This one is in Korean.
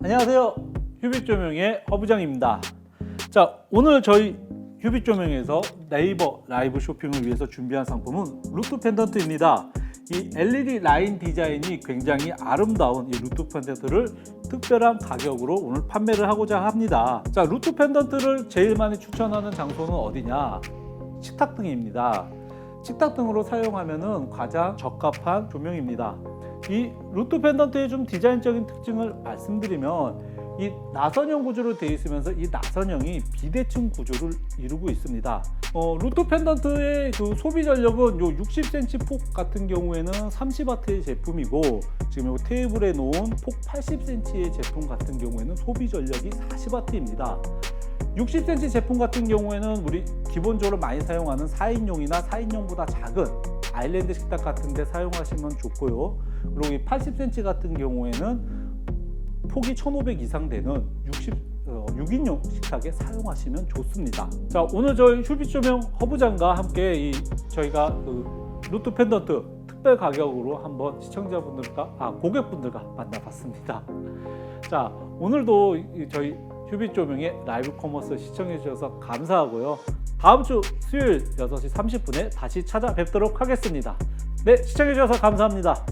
안녕하세요. 휴빛 조명의 허부장입니다. 자, 오늘 저희 휴빛 조명에서 네이버 라이브 쇼핑을 위해서 준비한 상품은 루트 펜던트입니다. 이 LED 라인 디자인이 굉장히 아름다운 이 루트 펜던트를 특별한 가격으로 오늘 판매를 하고자 합니다. 자, 루트 펜던트를 제일 많이 추천하는 장소는 어디냐? 식탁 등입니다. 식탁 등으로 사용하면 가장 적합한 조명입니다. 이 루트 펜던트의 좀 디자인적인 특징을 말씀드리면 이 나선형 구조로 되어 있으면서 이 나선형이 비대칭 구조를 이루고 있습니다. 어, 루트 펜던트의 그 소비 전력은 요 60cm 폭 같은 경우에는 30W의 제품이고 지금 요 테이블에 놓은 폭 80cm의 제품 같은 경우에는 소비 전력이 40W입니다. 60cm 제품 같은 경우에는 우리 기본적으로 많이 사용하는 4인용이나 4인용보다 작은 아일랜드 식탁 같은 데 사용하시면 좋고요. 그리고 이 80cm 같은 경우에는 폭이 1500 이상 되는 60, 어, 6인용 식탁에 사용하시면 좋습니다. 자, 오늘 저희 휴비 조명 허부장과 함께 이 저희가 그 루트 펜던트 특별 가격으로 한번 시청자분들과 아 고객분들과 만나봤습니다. 자, 오늘도 이 저희 휴비 조명의 라이브 커머스 시청해 주셔서 감사하고요. 다음 주 수요일 6시 30분에 다시 찾아뵙도록 하겠습니다. 네, 시청해 주셔서 감사합니다.